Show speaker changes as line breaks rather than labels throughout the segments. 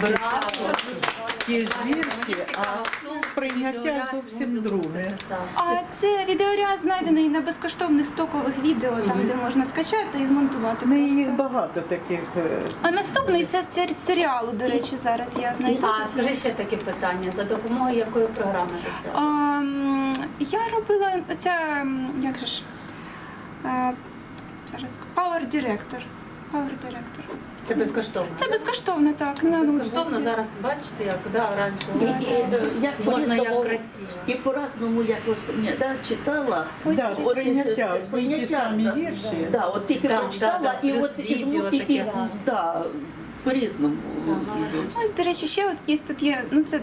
Браво!
Ті ж вірші, а сприйняття зовсім друге.
А це відеоряд знайдений на безкоштовних стокових відео, там де можна скачати і змонтувати.
Не їх багато таких. е,
А наступний це з серіалу, до речі, зараз я знайду.
А скажи ще таке питання: за допомогою якої програми ти це?
А, я робила оця, м, як же ж, е, зараз Power Director. Director.
Це безкоштовно.
Це безкоштовно, так. На
безкоштовно
ноутбуці.
зараз бачите, як да, раніше
І, і, е, як
можна як
по-різному-
красиво.
І по-разному як восприйняття. Да, читала.
Ось
Да.
От,
сприйняття,
е,
ті самі
да.
вірші.
Да, от тільки
Да,
прочитала
да, да,
і
плюс
от і,
відео
і,
таке,
і,
да.
да, по-різному.
Ага.
Ось, до речі, ще от є тут є, ну це,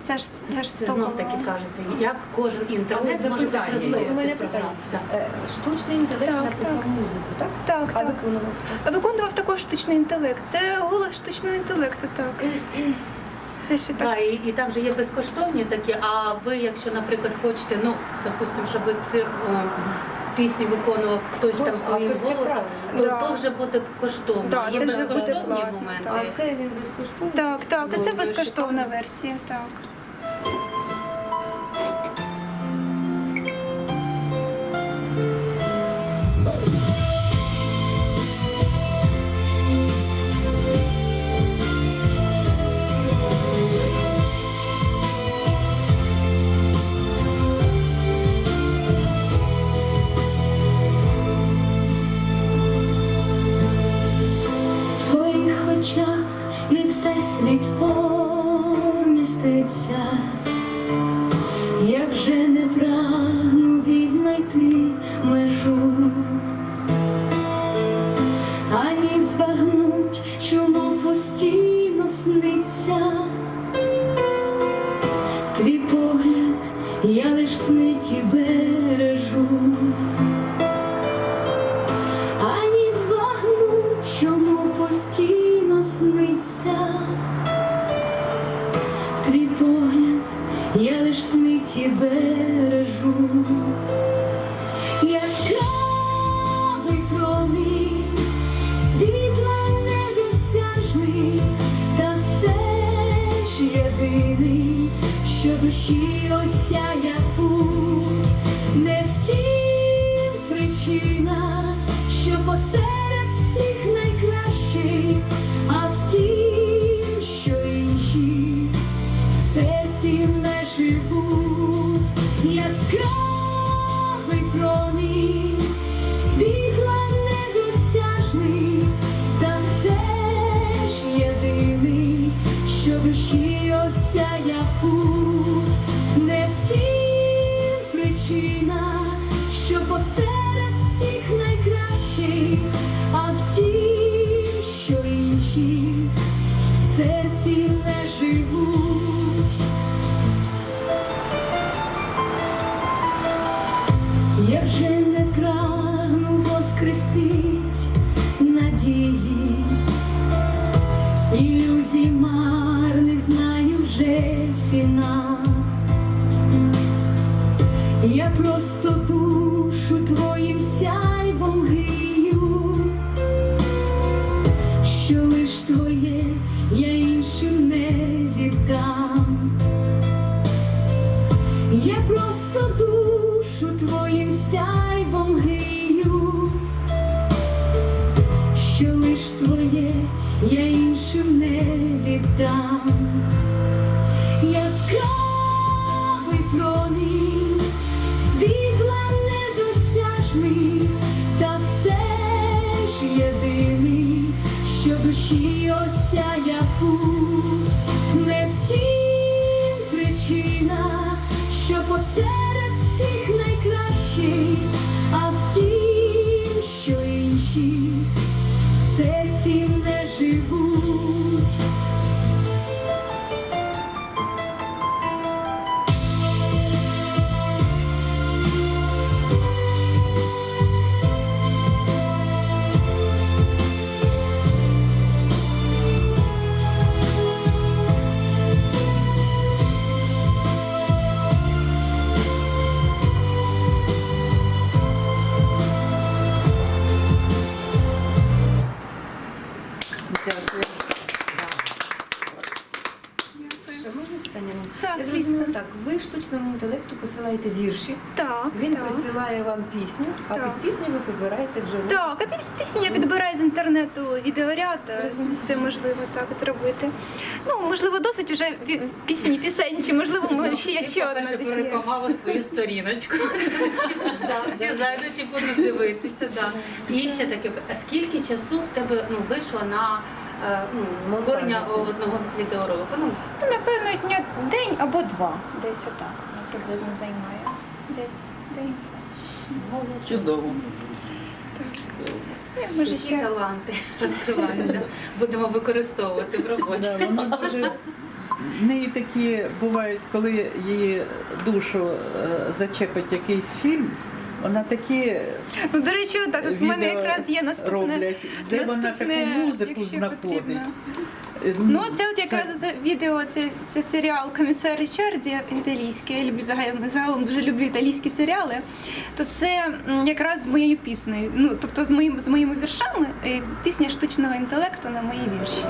це ж теж
Це знов таки кажеться, як кожен інтернет
Але
може
запитання.
використовувати
У мене
програму.
питання.
Да.
Е, Штучний інтелект
Так,
написав
так.
музику, так?
Так,
А
так.
виконував хто?
Виконував також штучний інтелект. Це голос штучного інтелекту, так. Це ще
Да,
так.
і, і там же є безкоштовні такі, а ви, якщо, наприклад, хочете, ну, допустимо, щоб цю о, пісню виконував хтось там своїм
авторське
голосом,
право.
то,
Да.
то вже буде коштовно.
Да,
є
це вже буде
безкоштовні
платно,
моменти.
А це він безкоштовний?
Так, так,
Ну,
це безкоштовна версія, так.
Я лиш сни ті бережу, яскравий промінь, світла недосяжний, та все ж єдиний, що душі осяє ілюзій марних знаю вже фінал. Я просто душу твоїм сяйвом грію, що лиш твоє я іншим не віддам. Я просто душу твоїм сяйвом грію, що лиш твоє я іншим не віддам.
Питання.
Так,
Я
звісно.
зрозуміла так, ви штучному інтелекту посилаєте вірші,
Так,
він
так.
присилає вам пісню, а
Так.
під пісню ви підбираєте вже
Так, а під пісню я підбираю з інтернету відеоряд,
Розумію.
це можливо так зробити. Ну, можливо, досить вже пісні, пісень, чи можливо, ми ще є ще одна є.
порекламував свою сторіночку. Всі зайдуть і будуть дивитися. І ще таке, а скільки часу в тебе ну, вийшло на е, ну, створення одного відеоролику? Ну,
Ну, напевно, дня день або два. Десь отак приблизно займає. Десь день.
Чудово.
Я, може,
які
ще
таланти розкриваються. Будемо використовувати в роботі.
Да, воно дуже в неї такі бувають, коли її душу е, зачепить якийсь фільм, вона такі
Ну, до речі, да, тут в мене якраз є наступне.
роблять, де вона таку музику знаходить.
потрібно.
Е,
Ну, це от якраз це відео, це, це серіал Комісар Річарді італійський. Я люблю загалом, загалом дуже люблю італійські серіали. То це якраз з моєю піснею. Ну, тобто з моїм з моїми віршами пісня штучного інтелекту на мої вірші.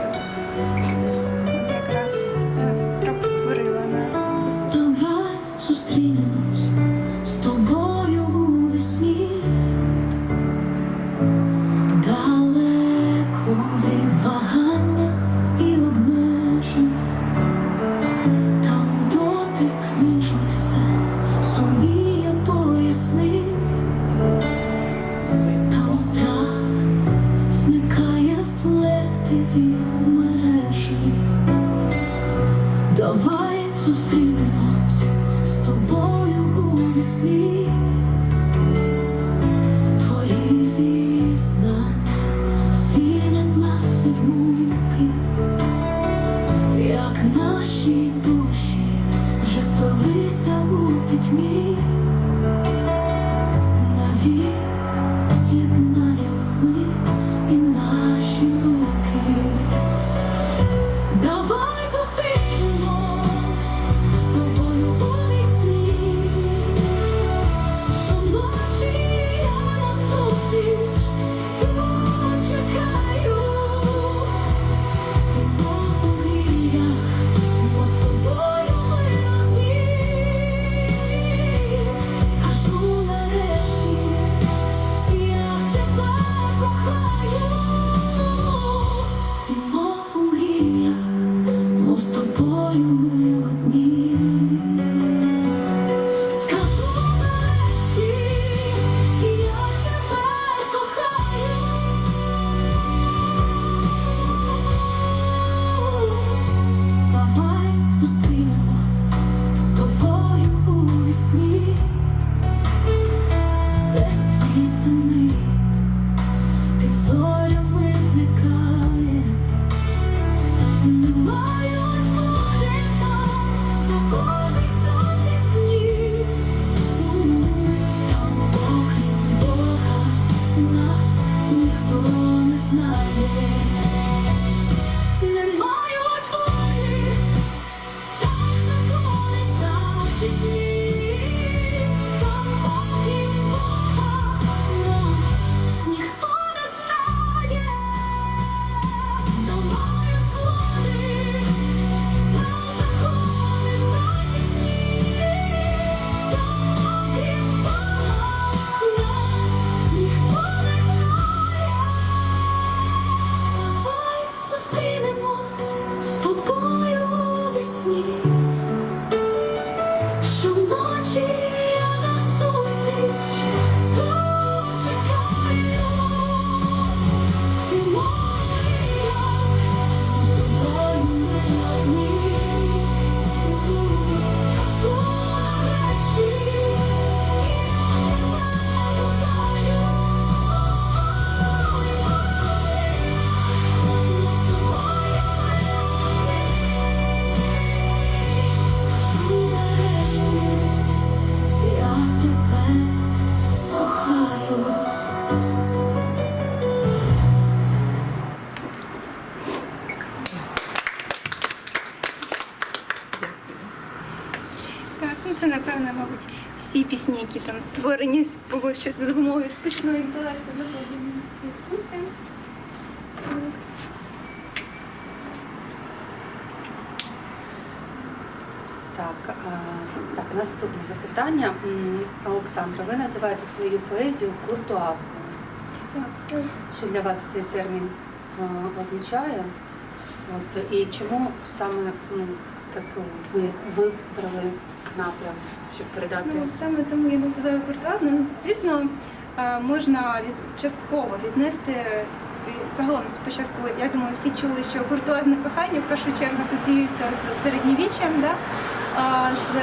Наші душі вже сплелися у пітьмі.
Це напевно, мабуть, всі пісні, які там створені щось за допомогою штучного інтелекту, закладені в Так.
Так, наступне запитання. Олександра, ви називаєте свою поезію куртуазною.
Так,
Що для вас цей термін означає? От, і чому саме ну, так ви вибрали напрям, щоб передати?
Ну, саме тому я називаю куртуазною. Ну, Звісно, е, можна від, частково віднести. Загалом спочатку, я думаю, всі чули, що куртуазне кохання в першу чергу асоціюється з середньовіччям, да? з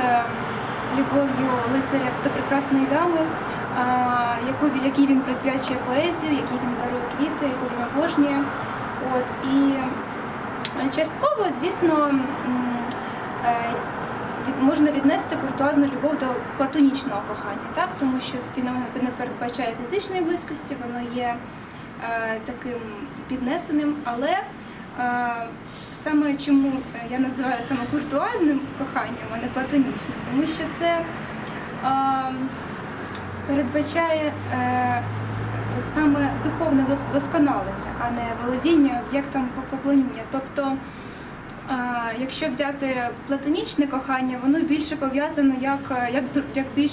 любов'ю лицаря до прекрасної дами, якій він присвячує поезію, якій він дарує квіти, яку він обожнює. От, і е, частково, звісно, е, можна віднести куртуазну любов до платонічного кохання, так? тому що воно не передбачає фізичної близькості, воно є е, таким піднесеним, але е, саме чому е, я називаю саме куртуазним коханням, а не платонічним, тому що це е, передбачає е, саме духовне досконалення, а не володіння об'єктом поклоніння. Тобто Якщо взяти платонічне кохання, воно більше пов'язано як, як, як більш